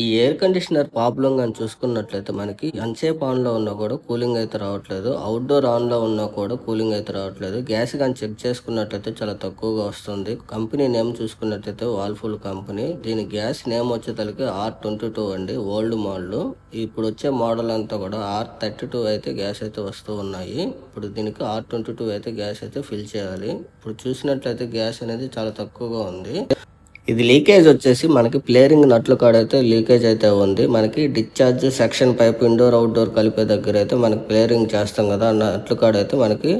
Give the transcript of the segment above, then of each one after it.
ఈ air conditioner problem కానీ చూసుకున్నట్లయితే మనకి ఎంతసేపు ఆన్లో ఉన్నా కూడా కూలింగ్ అయితే రావట్లేదు. అవుట్డోర్ ఆన్లో ఉన్నా కూడా కూలింగ్ అయితే రావట్లేదు. గ్యాస్ కానీ చెక్ చేసుకున్నట్లయితే చాలా తక్కువగా వస్తుంది. కంపెనీ నేమ్ చూసుకున్నట్లయితే వాల్ఫుల్ కంపెనీ దీని గ్యాస్ నేమ్ వచ్చేసరికి ఆర్ ట్వంటీ టూ అండి. ఓల్డ్ మోడల్ ఇప్పుడు వచ్చే మోడల్ అంతా కూడా ఆర్ థర్టీ టూ అయితే గ్యాస్ అయితే వస్తూ ఉన్నాయి. ఇప్పుడు దీనికి ఆర్ ట్వంటీ టూ అయితే గ్యాస్ అయితే ఫిల్ చేయాలి. ఇప్పుడు చూసినట్లయితే గ్యాస్ అనేది చాలా తక్కువగా ఉంది. ఇది లీకేజ్ వచ్చేసి మనకి ప్లేరింగ్ నట్లు కాడైతే లీకేజ్ అయితే ఉంది. మనకి discharge section pipe indoor outdoor కలిపే దగ్గర అయితే మనకి ప్లేరింగ్ చేస్తాం కదా ఆ నట్లు కాడైతే మనకి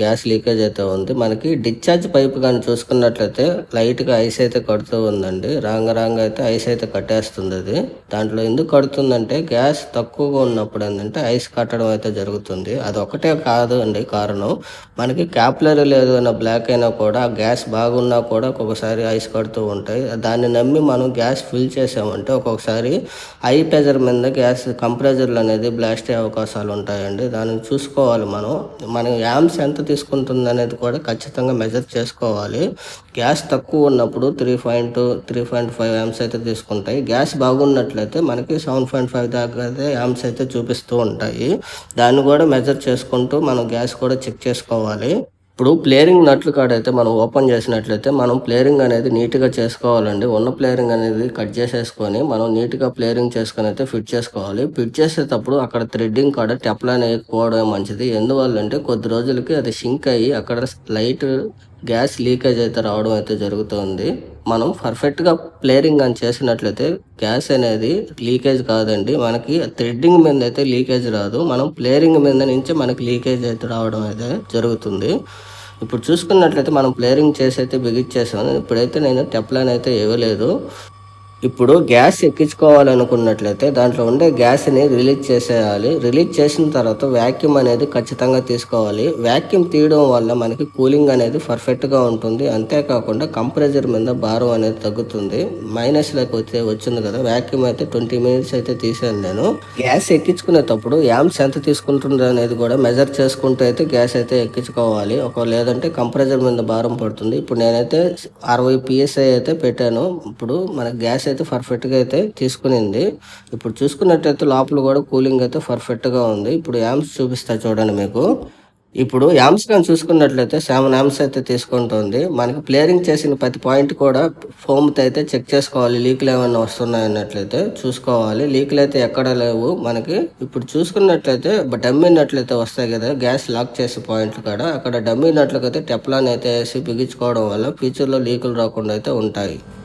గ్యాస్ లీకేజ్ అయితే ఉంది. మనకి డిశ్చార్జ్ పైప్ కానీ చూసుకున్నట్లయితే లైట్గా ఐస్ అయితే కడుతూ ఉందండి. రాంగ రాంగ అయితే ఐస్ అయితే కట్టేస్తుంది అది. దాంట్లో ఎందుకు కడుతుందంటే గ్యాస్ తక్కువగా ఉన్నప్పుడు ఏంటంటే ఐస్ కట్టడం అయితే జరుగుతుంది. అది ఒకటే కాదు అండి కారణం. మనకి క్యాప్లర్ లేదు అన్న బ్లాక్ అయినా కూడా గ్యాస్ బాగున్నా కూడా ఒక్కొక్కసారి ఐస్ కడుతూ ఉంటాయి. దాన్ని నమ్మి మనం గ్యాస్ ఫిల్ చేసామంటే ఒక్కొక్కసారి హై ప్రెజర్ మీద గ్యాస్ కంప్రెజర్లు అనేది బ్లాస్ట్ అయ్యే అవకాశాలు ఉంటాయండి. దాన్ని చూసుకోవాలి మనం. మనం యామ్స్ ఎంత తీసుకుంటుంది అనేది కూడా ఖచ్చితంగా మెజర్ చేసుకోవాలి. గ్యాస్ తక్కువ ఉన్నప్పుడు three point three point five amps అయితే తీసుకుంటాయి. గ్యాస్ బాగున్నట్లయితే మనకి సెవెన్ పాయింట్ ఫైవ్ దాకా అయితే యామ్స్ అయితే చూపిస్తూ ఉంటాయి. దాన్ని కూడా మెజర్ చేసుకుంటూ మనం గ్యాస్ కూడా చెక్ చేసుకోవాలి. ఇప్పుడు ప్లేరింగ్ నట్లు కాడ అయితే మనం ఓపెన్ చేసినట్లయితే మనం ప్లేరింగ్ అనేది నీట్గా చేసుకోవాలండి. ఉన్న ప్లేరింగ్ అనేది కట్ చేసేసుకొని మనం నీట్గా ప్లేరింగ్ చేసుకొని అయితే ఫిట్ చేసుకోవాలి. ఫిట్ చేసేటప్పుడు అక్కడ థ్రెడ్డింగ్ కాడ టెప్లాన్ వేయకపోవడం మంచిది. ఎందువల్ల అంటే కొద్ది రోజులకి అది షింక్ అయ్యి అక్కడ లైట్ గ్యాస్ లీకేజ్ అయితే రావడం అయితే జరుగుతుంది. మనం పర్ఫెక్ట్గా ప్లేరింగ్ అని చేసినట్లయితే గ్యాస్ అనేది లీకేజ్ కాదండి. మనకి థ్రెడ్డింగ్ మీద అయితే లీకేజ్ రాదు. మనం ప్లేరింగ్ మీద నుంచి మనకి లీకేజ్ అయితే రావడం అయితే జరుగుతుంది. ఇప్పుడు చూసుకున్నట్లయితే మనం ప్లేరింగ్ చేసి అయితే బిగిచ్చేసాను ఇప్పుడైతే నేను టెప్లాన్ అయితే ఇవ్వలేదు. ఇప్పుడు గ్యాస్ ఎక్కించుకోవాలనుకున్నట్లయితే దాంట్లో ఉండే గ్యాస్ని రిలీజ్ చేసేయాలి. రిలీజ్ చేసిన తర్వాత వ్యాక్యూమ్ అనేది ఖచ్చితంగా తీసుకోవాలి. వ్యాక్యూమ్ తీయడం వల్ల మనకి కూలింగ్ అనేది పర్ఫెక్ట్గా ఉంటుంది. అంతేకాకుండా కంప్రెజర్ మీద భారం అనేది తగ్గుతుంది. మైనస్లోకి వచ్చే వచ్చింది కదా. వ్యాక్యూమ్ అయితే ట్వంటీ మినిట్స్ అయితే తీసాను నేను. గ్యాస్ ఎక్కించుకునేటప్పుడు యామ్స్ ఎంత తీసుకుంటుంది అనేది కూడా మెజర్ చేసుకుంటూ అయితే గ్యాస్ అయితే ఎక్కించుకోవాలి. ఒక లేదంటే కంప్రెజర్ మీద భారం పడుతుంది. ఇప్పుడు నేనైతే అరవై పిఎస్ఐ అయితే పెట్టాను. ఇప్పుడు మన గ్యాస్ అయితే పర్ఫెక్ట్గా అయితే తీసుకునింది. ఇప్పుడు చూసుకున్నట్టయితే లోపల కూడా కూలింగ్ అయితే పర్ఫెక్ట్గా ఉంది. ఇప్పుడు యామ్స్ చూపిస్తా చూడండి మీకు. ఇప్పుడు యామ్స్ కానీ చూసుకున్నట్లయితే సెవెన్ యామ్స్ అయితే తీసుకుంటుంది. మనకి ప్లేరింగ్ చేసిన ప్రతి పాయింట్ కూడా ఫోమ్తో అయితే చెక్ చేసుకోవాలి. లీకులు ఏమైనా వస్తున్నాయి అన్నట్లయితే చూసుకోవాలి. లీకులు అయితే ఎక్కడ లేవు. మనకి ఇప్పుడు చూసుకున్నట్లయితే డమ్మినట్లయితే వస్తాయి కదా. గ్యాస్ లాక్ చేసే పాయింట్లు కాడ. అక్కడ డమ్మినట్లకైతే టెప్లాన్ అయితే వేసి బిగించుకోవడం వల్ల ఫ్యూచర్లో లీకులు రాకుండా అయితే ఉంటాయి.